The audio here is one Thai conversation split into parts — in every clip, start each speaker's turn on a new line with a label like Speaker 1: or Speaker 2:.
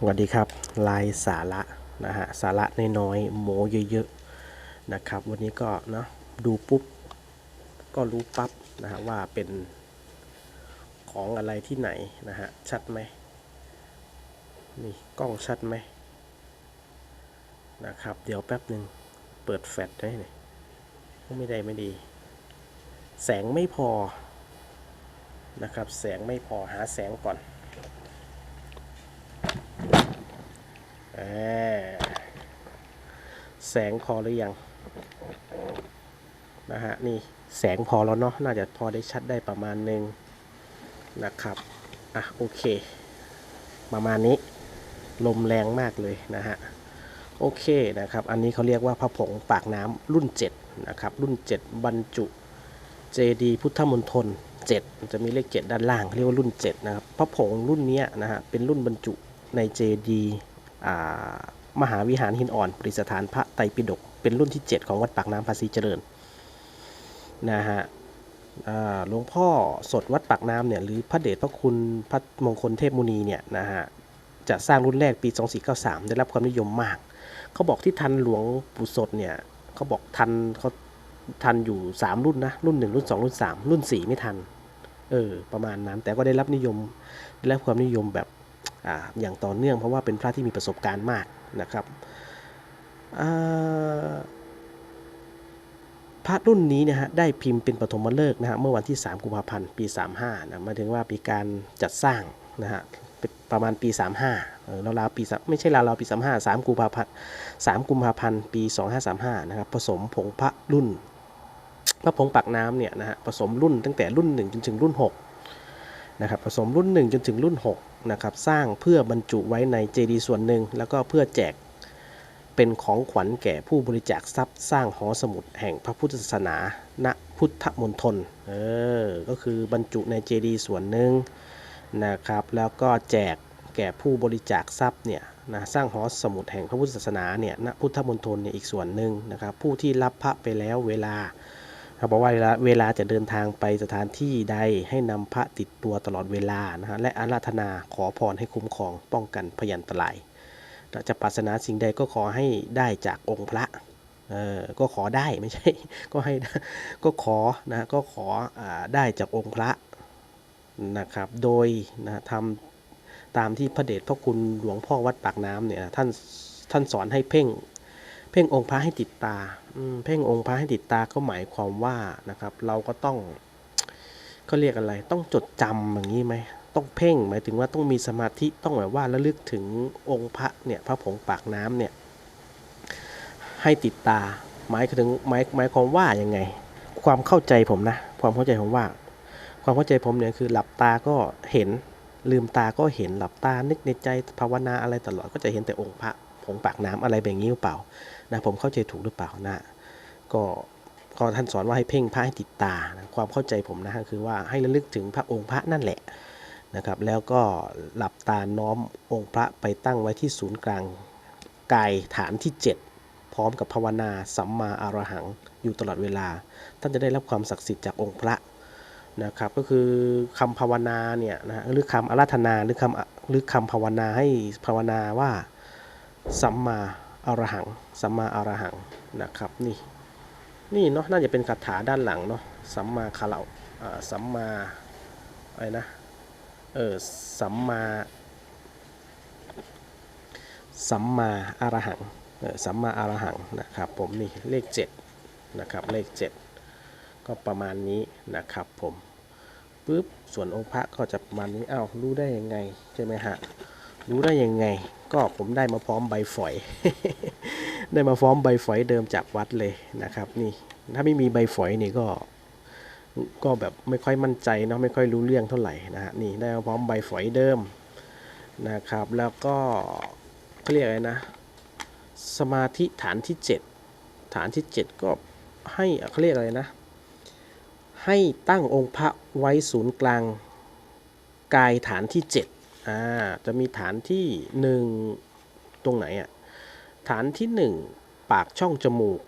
Speaker 1: สวัสดีครับลายสาระนะฮะสาระน้อยๆโมเยอะๆนะครับ วันนี้ก็เนาะดูปุ๊บก็รู้ปั๊บนะฮะว่าเป็นของอะไรที่ไหนนะฮะชัดไหมนี่กล้องชัดไหมนะครับ เดี๋ยวแป๊บหนึ่งเปิดแฟลชได้เนี่ยไม่ได้ไม่ดี แสงไม่พอนะครับ แสงไม่พอหาแสงก่อน อ่า แสงพอหรือยังนะฮะนี่แสงพอแล้วเนาะน่าจะพอได้ชัดได้ประมาณหนึ่งนะครับอะโอเค ประมาณนี้ลมแรงมากเลยนะฮะโอเคนะครับ อันนี้เขาเรียกว่าพระผงปากน้ำรุ่น 7 นะครับ รุ่น 7 บรรจุเจดีพุทธมณฑล7จะมีเลข 7 ด้านล่างเขาเรียกว่ารุ่น 7 นะครับ พระผงรุ่นนี้นะฮะเป็นรุ่นบรรจุในเจดี มหาวิหารหินอ่อนประดิษฐานพระไตรปิฎกเป็นรุ่นที่ 7 ของวัดปากน้ำภาษีเจริญนะฮะหลวงพ่อสดวัดปากน้ำเนี่ยหรือพระเดชพระคุณพระมงคลเทพมุนีเนี่ยนะฮะจะสร้างรุ่นแรกปี 2493 ได้รับความนิยมมาก เขาบอกที่ทันหลวงปู่สดเนี่ยเขาบอกทันเขาทันอยู่ 3 รุ่นนะรุ่น 1 รุ่น 2 รุ่น 3 รุ่น 4 ไม่ทันเออประมาณนั้น แต่ก็ได้รับนิยมได้รับความนิยมแบบ ออย่างต่อเนื่องเพราะว่าเป็นพระที่มีประสบการณ์มากนะครับพระรุ่นนี้นะฮะได้พิมพ์เป็นปฐมฤกษ์นะฮะเมื่อวันที่ 3 กุมภาพันธ์ปี 35นะหมายถึงว่าปีการจัดสร้างนะฮะประมาณปี 35เออราวปีไม่ใช่ราวๆปี 35 3กุมภาพันธ์3กุมภาพันธ์ปี 2535นะครับผสมผงพระรุ่นพระผงปากน้ำเนี่ยนะฮะผสมรุ่นตั้งแต่รุ่น 1 จนถึงรุ่น6นะครับผสมรุ่น 1 จนถึงรุ่น 6 นะครับสร้างเพื่อบรรจุไว้ในเจดีย์ส่วนหนึ่ง แล้วก็เพื่อแจกเป็นของขวัญแก่ผู้บริจาคทรัพย์ สร้างหอสมุดแห่งพระพุทธศาสนา ณพุทธมณฑลเออก็คือบรรจุในเจดีย์ส่วนหนึ่งนะครับแล้วก็แจกแก่ผู้บริจาคทรัพย์เนี่ยนะสร้างหอสมุดแห่งพระพุทธศาสนาเนี่ยณพุทธมณฑลเนี่ยอีกส่วนหนึ่งนะครับผู้ที่รับพระไปแล้วเวลา เขาบอกว่าเวลาเวลาจะเดินทางไปสถานที่ใดให้นำพระติดตัวตลอดเวลานะฮะและอาราธนาขอพรให้คุ้มครองป้องกันพยันตรายจะปรารถนาสิ่งใดก็ขอให้ได้จากองค์พระเออก็ขอได้ไม่ใช่ ก็ให้ก็ขอนะก็ขออได้จากองค์พระนะครับ โดยนะทำตามที่พระเดชพระคุณหลวงพ่อวัดปากน้ำเนี่ยท่านท่านสอนให้เพ่ง พ่งองค์พระให้ติดตาเพ่งองค์พระให้ติดตาก็หมายความว่านะครับ เราก็ต้องเขาเรียกอะไร ต้องจดจำอย่างนี้ไหมต้องเพ่งหมายถึงว่าต้องมีสมาธิต้องแบบว่าระลึกถึงองค์พระเนี่ยพระผงปากน้ำเนี่ยให้ติดตาหมายถึงหมายหมายความว่ายังไง ความเข้าใจผมนะ ความเข้าใจผมว่า ความเข้าใจผมเนี่ยคือหลับตาก็เห็นลืมตาก็เห็นหลับตานึกในใจภาวนาอะไรตลอดก็จะเห็นแต่องค์พระ ผงปากน้ำอะไรแบบนี้หรือเปล่านะผมเข้าใจถูกหรือเปล่านะก็ก็ท่านสอนว่าให้เพ่งพระให้ติดตานะความเข้าใจผมนะคือว่าให้ระลึกถึงพระองค์พระนั่นแหละนะครับแล้วก็หลับตาน้อมองค์พระไปตั้งไว้ที่ศูนย์กลางกายฐานที่ 7 พร้อมกับภาวนาสัมมาอารหังอยู่ตลอดเวลา ท่านจะได้รับความศักดิ์สิทธิ์จากองค์พระนะครับก็คือคำภาวนาเนี่ยนะหรือคำอาราธนาหรือคำหรือคำภาวนาให้ภาวนาว่า สัมมาอรหัง สัมมาอรหังนะครับนี่นี่เนาะน่าจะเป็นคาถาด้านหลังเนาะสัมมาคาราสัมมาอะไรนะเออสัมมาสัมมาอรหังเออสัมมาอรหังนะครับผมนี่เลข7นะครับเลข 7 ก็ประมาณนี้นะครับผมปุ๊บส่วนองค์พระก็จะประมาณนี้อ้าวรู้ได้ยังไงใช่ไหมฮะ รู้ได้ยังไง ก็ผมได้มาพร้อมใบฝอย ได้มาพร้อมใบฝอยเดิมจากวัดเลยนะครับ นี่ถ้าไม่มีใบฝอยนี่ก็ก็แบบไม่ค่อยมั่นใจเนาะไม่ค่อยรู้เรื่องเท่าไหร่นะฮะนี่ได้มาพร้อมใบฝอยเดิมนะครับ แล้วก็เขาเรียกอะไรนะ สมาธิฐานที่ 7 ฐานที่ 7 ก็ให้เขาเรียกอะไรนะ ให้ตั้งองค์พระไว้ศูนย์กลางกายฐานที่ 7 อ่าจะมีฐานที่ 1 ตรงไหนอะ่ะฐานที่ 1 ปากช่องจมูก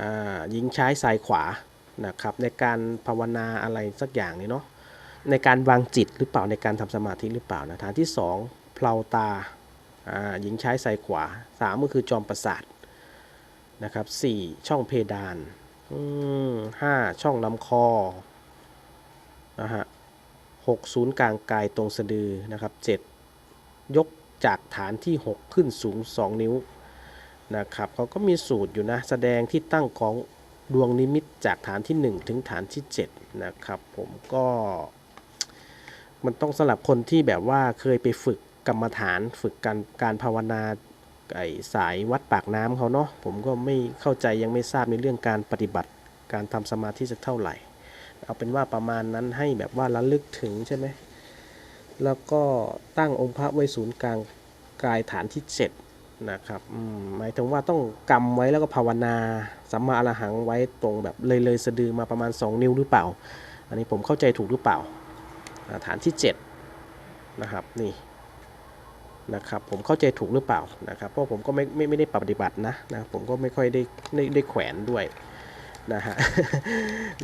Speaker 1: อ่ายิงใช้ซ้ายขวานะครับในการภาวนาอะไรสักอย่างนี้เนาะในการวางจิตหรือเปล่าในการทำสมาธิหรือเปล่านะฐานที่ 2 เพลาตาอ่าหญิงใช้ใส่ขวาสามก็คือจอมประสาทนะครับสี่ช่องเพดานห้าช่องลำคอนะฮะ หกศูนย์กลางกายตรงสะดือนะครับเจ็ดยกจากฐานที่ 6 ขึ้นสูง 2 นิ้วนะครับเขาก็มีสูตรอยู่นะ แสดงที่ตั้งของดวงนิมิตจากฐานที่ 1 ถึงฐานที่ 7 นะครับผมก็มันต้องสำหรับคนที่แบบว่าเคยไปฝึกกรรมฐานฝึกการการภาวนาไอสายวัดปากน้ำเขาเนาะผมก็ไม่เข้าใจยังไม่ทราบในเรื่องการปฏิบัติการทำสมาธิสักเท่าไหร่ เอาเป็นว่าประมาณนั้นให้แบบว่าระลึกถึงใช่ไหมแล้วก็ตั้งองค์พระไว้ศูนย์กลางกายฐานที่ 7 นะครับหมายถึงว่าต้องกำไว้แล้วก็ภาวนาสัมมาอรหังไว้ตรงแบบเลยเลยสะดือมาประมาณ 2 นิ้วหรือเปล่า อันนี้ผมเข้าใจถูกหรือเปล่าอ่าฐานที่ 7 นะครับนี่นะครับผมเข้าใจถูกหรือเปล่านะครับเพราะผมก็ไม่ไม่ไม่ได้ปฏิบัตินะนะผมก็ไม่ค่อยได้ได้ได้แขวนด้วย นะฮะ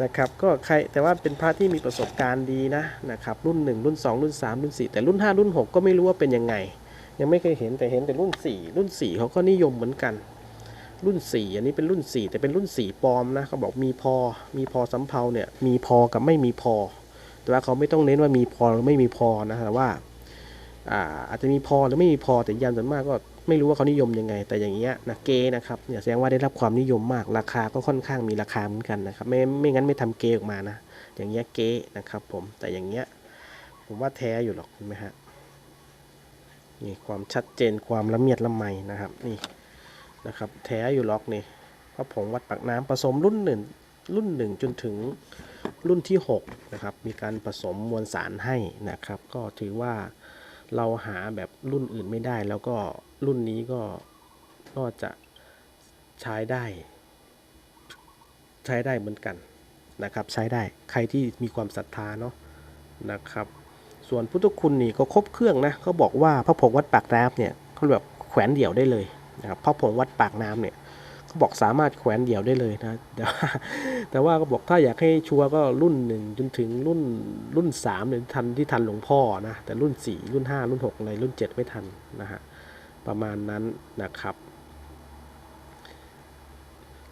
Speaker 1: นะครับก็ใครแต่ว่าเป็นพระที่มีประสบการณ์ดีนะนะครับรุ่น 1 รุ่น 2 รุ่น 3 รุ่น 4 แต่รุ่น 5 รุ่น 6 ก็ไม่รู้ว่าเป็นยังไง ยังไม่เคยเห็นแต่เห็นแต่รุ่น 4 รุ่น 4เขาก็นิยมเหมือนกัน รุ่น 4 อันนี้เป็นรุ่น 4 แต่เป็นรุ่น 4ปลอมนะเขาบอกมีพอมีพอสำเพาเนี่ยมีพอกับไม่มีพอ แต่ว่าเขาไม่ต้องเน้นว่ามีพอหรือไม่มีพอนะแต่ว่าอ่าอาจจะมีพอหรือไม่มีพอแต่ยันส่วนมากก็ ไม่รู้ว่าเขานิยมยังไง แต่อย่างเงี้ยนะเกนะครับเนี่ยแสดงว่าได้รับความนิยมมากราคาก็ค่อนข้างมีราคาเหมือนกันนะครับไม่ไม่งั้นไม่ทำเกออกมานะอย่างเงี้ยเกนะครับผมแต่อย่างเงี้ยผมว่าแท้อยู่หรอกเห็นไหมฮะนี่ความชัดเจนความละเมียดละไมนะครับนี่นะครับแท้อยู่หรอกนี่พระผงวัดปากน้ำผสมรุ่นหนึ่งรุ่นหนึ่งจนถึงรุ่นที่6นะครับมีการผสมมวลสารให้นะครับ ก็ถือว่าเราหาแบบรุ่นอื่นไม่ได้แล้วก็ รุ่นนี้ก็ก็จะใช้ได้ ใช้ได้เหมือนกันนะครับ ใช้ได้ใครที่มีความศรัทธาเนาะนะครับ ส่วนพุทธคุณนี่ก็ครบเครื่องนะเขาบอกว่าพระผงวัดปากน้ำเนี่ยเขาแบบแขวนเดี่ยวได้เลยนะครับพระผงวัดปากน้ำเนี่ยเขาบอกสามารถแขวนเดี่ยวได้เลยนะแต่ว่าแต่ว่าก็บอกถ้าอยากให้ชัวร์ก็รุ่นหนึ่งจนถึงรุ่นรุ่นสามเนี่ยทันที่ทันหลวงพ่อนะแต่รุ่นสี่รุ่นห้ารุ่นหกอะไรรุ่นเจ็ดไม่ทันนะฮะ ประมาณนั้นนะครับ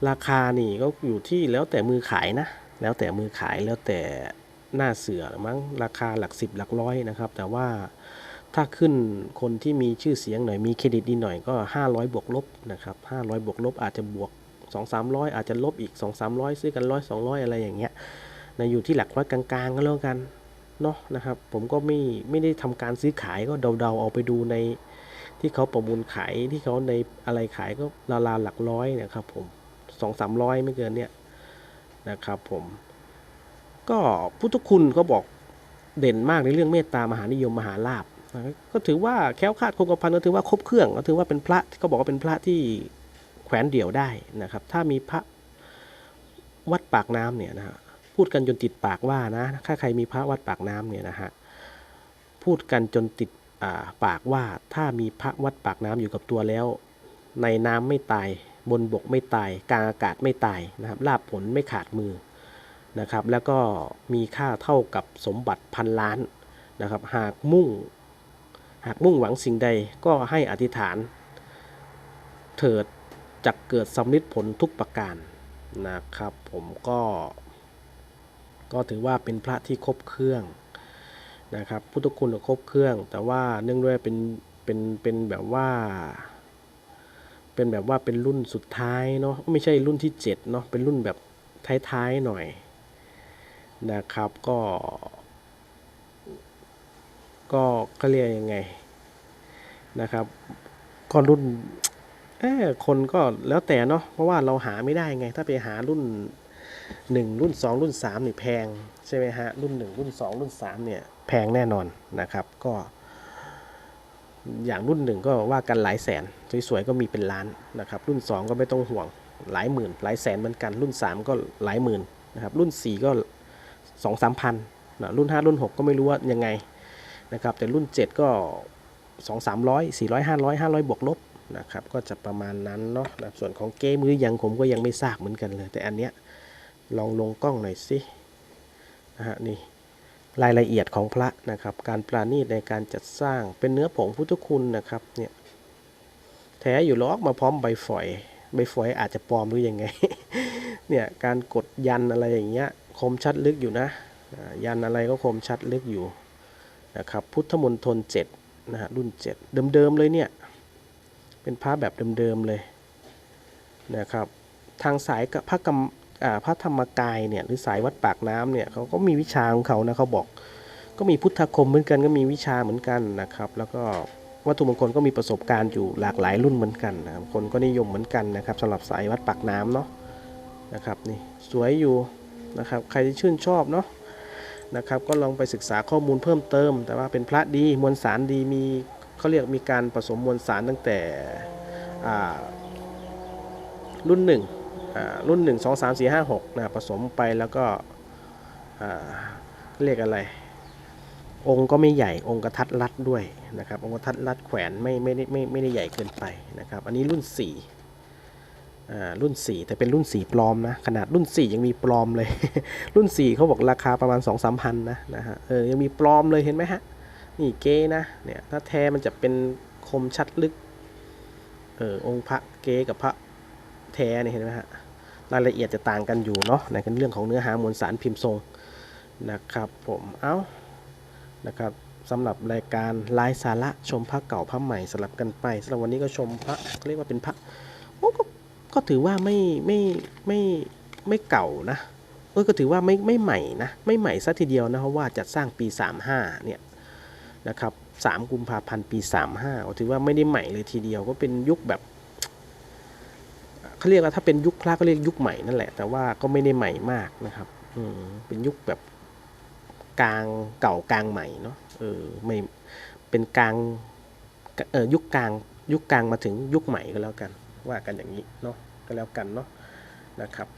Speaker 1: ราคานี่ก็อยู่ที่แล้วแต่มือขายนะ แล้วแต่มือขายแล้วแต่หน้าเสือมั้งราคาหลักสิบหลักร้อยนะครับ แต่ว่าถ้าขึ้นคนที่มีชื่อเสียงหน่อยมีเครดิตดีหน่อยก็ 500 บวกลบนะครับ500 บวกลบอาจจะบวก 2 300 อาจจะลบอีก 2 300 ซื้อกันร้อย200อะไรอย่างเงี้ยนะอยู่ที่หลักร้อยกลางๆก็แล้วกันเนาะนะครับ ผมก็ไม่ไม่ได้ทำการซื้อขายก็เดาๆเอาไปดูใน ที่เขาประมูลขายที่เขาในอะไรขายก็ราวๆหลักร้อยนะครับผมสองสามร้อยไม่เกินเนี่ยนะครับผมก็พุทธคุณเขาบอกเด่นมากในเรื่องเมตตามหานิยมมหาลาภนะก็ถือว่าแค้วคาดคงกระพันก็ถือว่าครบเครื่องก็ถือว่าเป็นพระที่เขาบอกว่าเป็นพระที่แขวนเดี่ยวได้นะครับ ถ้ามีพระวัดปากน้ำเนี่ยนะฮะพูดกันจนติดปากว่านะถ้าใครมีพระวัดปากน้ำเนี่ยนะฮะพูดกันจนติด ปากว่าถ้ามีพระวัดปากน้ำอยู่กับตัวแล้ว ในน้ำไม่ตาย บนบกไม่ตาย กลางอากาศไม่ตายนะครับลาบผลไม่ขาดมือนะครับ แล้วก็มีค่าเท่ากับสมบัติพันล้านนะครับ หากมุ่ง หากมุ่งหวังสิ่งใดก็ให้อธิษฐาน เถิดจักเกิดสำลิดผลทุกประการนะครับ ผมก็ ก็ถือว่าเป็นพระที่ครบเครื่อง นะครับพุทธคุณครบเครื่อง แต่ว่าเนื่องด้วยเป็นเป็นเป็นแบบว่า เป็นแบบว่าเป็นรุ่นสุดท้ายเนาะไม่ใช่รุ่นที่7เนาะเป็นรุ่นแบบท้ายๆหน่อยนะครับก็ ก็ก็เรียกยังไงนะครับก็รุ่นเออคนก็แล้วแต่เนาะเพราะว่าเราหาไม่ได้ไง ถ้าไปหารุ่น 1 รุ่น 2 รุ่น3นี่แพงใช่ไหมฮะ รุ่น 1 รุ่น 2 รุ่น3เนี่ยแพงแน่นอนนะครับก็ อย่างรุ่นหนึ่งก็ว่ากันหลายแสน สวยๆก็มีเป็นล้านนะครับ รุ่น 2 ก็ไม่ต้องห่วงหลายหมื่น หลายแสนเหมือนกัน รุ่น 3 ก็หลายหมื่นนะครับรุ่น 4 ก็2องสามพันนะรุ่น 5 รุ่น 6 ก็ไม่รู้ว่ายังไงนะครับแต่รุ่น 7 ก็ 2 3 0 0 400 500 500 บวกลบนะครับก็จะประมาณนั้นเนาะนะส่วนของเก้มือยังผมก็ยังไม่ทราบเหมือนกันเลย แต่อันเนี้ย ลองลงกล้องหน่อยสินะฮะนี่รายละเอียดของพระนะครับ การปราณีตในการจัดสร้างเป็นเนื้อผงพุทธคุณนะครับเนี่ยแท้อยู่หรอกมาพร้อมใบฝอยใบฝอยอาจจะปลอมหรือยังไงเนี่ยการกดยันอะไรอย่างเงี้ยคมชัดลึกอยู่นะยันอะไรก็คมชัดลึกอยู่นะครับพุทธมนตรเจ็ดนะฮะรุ่นเจ็ดเดิมๆเลยเนี่ยเป็นพระแบบเดิมๆเลยนะครับทางสายพระกรรม พระธรรมกายเนี่ยหรือสายวัดปากน้ำเนี่ยเขาก็มีวิชาของเขานะเขาบอก ก็มีพุทธคมเหมือนกันก็มีวิชาเหมือนกันนะครับ แล้วก็วัตถุมงคลก็มีประสบการณ์อยู่หลากหลายรุ่นเหมือนกันนะครับคนก็นิยมเหมือนกันนะครับสำหรับสายวัดปากน้ำเนาะนะครับนี่สวยอยู่นะครับใครที่ชื่นชอบเนาะนะครับก็ลองไปศึกษาข้อมูลเพิ่มเติม แต่ว่าเป็นพระดีมวลสารดีมีเขาเรียกมีการผสมมวลสารตั้งแต่อ่ารุ่นหนึ่ง รุ่นหนึ่งสองสามสี่ห้าหกนะผสมไปแล้วก็เรียกอะไร องค์ก็ไม่ใหญ่องค์กระทัดรัดด้วยนะครับ องค์กระทัดรัดแขวนไม่ไม่ได้ไม่ไม่ได้ใหญ่เกินไปนะครับ อันนี้รุ่น4อ่รุ่น 4 แต่เป็นรุ่น 4 ปลอมนะขนาดรุ่น 4 ยังมีปลอมเลย รุ่น 4เขาบอกราคาประมาณ 2 3พันนะนะฮะเออยังมีปลอมเลยเห็นไหมฮะนี่เก้นะเนี่ยถ้าแท้มันจะเป็นคมชัดลึกเออองค์พระเก้กับพระ แท้เนี่ยเห็นไหมฮะรายละเอียดจะต่างกันอยู่เนาะในเรื่องของเนื้อหามวลสารพิมพ์ทรงนะครับผมเอ้านะครับสำหรับรายการไลฟ์สาระชมพระเก่าพระใหม่สลับกันไปสำหรับวันนี้ก็ชมพระเขาเรียกว่าเป็นพระโอ้ก็ก็ถือว่าไม่ไม่ไม่ไม่เก่านะเออก็ถือว่าไม่ไม่ใหม่นะไม่ใหม่ซะทีเดียวนะเพราะว่าจัดสร้างปี 35เนี่ยนะครับ3กุมภาพันธ์ปี 35ก็ถือว่าไม่ได้ใหม่เลยทีเดียวก็เป็นยุคแบบ เขาเรียกว่าถ้าเป็นยุคพระก็เรียกยุคใหม่นั่นแหละ แต่ว่าก็ไม่ได้ใหม่มากนะครับ อืมเป็นยุคแบบกลางเก่ากลางใหม่เนาะเออไม่เป็นกลางเออยุคกลางยุคกลางมาถึงยุคใหม่ก็แล้วกัน ว่ากันอย่างนี้เนาะก็แล้วกันเนาะนะครับ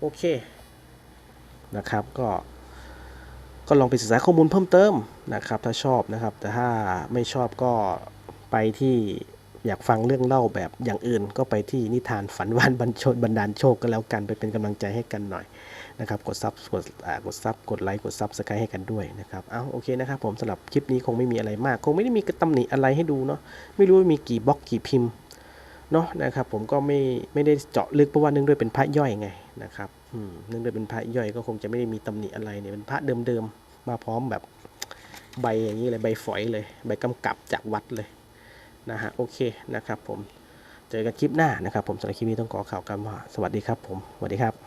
Speaker 1: โอเคนะครับก็ก็ลองไปศึกษาข้อมูลเพิ่มเติมนะครับ ถ้าชอบนะครับ แต่ถ้าไม่ชอบก็ไปที่ อยากฟังเรื่องเล่าแบบอย่างอื่น ก็ไปที่นิทานฝันวันบันชนบันดาลโชคก็แล้วกันไปเป็นกำลังใจให้กันหน่อยนะครับกดซับกดอ่ากดซับกดไลค์กดซับสไครต์ให้กันด้วยนะครับเอาโอเคนะครับผมสำหรับคลิปนี้คงไม่มีอะไรมาก คงไม่ได้มีตำหนิอะไรให้ดูเนาะไม่รู้ว่ามีกี่บล็อกกี่พิมพ์เนาะนะครับผมก็ไม่ไม่ได้เจาะลึกเพราะว่าเนื่องด้วยเป็นพระย่อยไงนะครับอืมเนื่องด้วยเป็นพระย่อยก็คงจะไม่ได้มีตำหนิอะไรเนี่ยเป็นพระเดิมๆมาพร้อมแบบใบอย่างนี้เลยใบฝอยเลย ใบกำกับจากวัดเลย นะฮะโอเคนะครับผมเจอกันคลิปหน้านะครับผมสำหรับคลิปนี้ต้องขอข่าวกันว่าสวัสดีครับผมสวัสดีครับ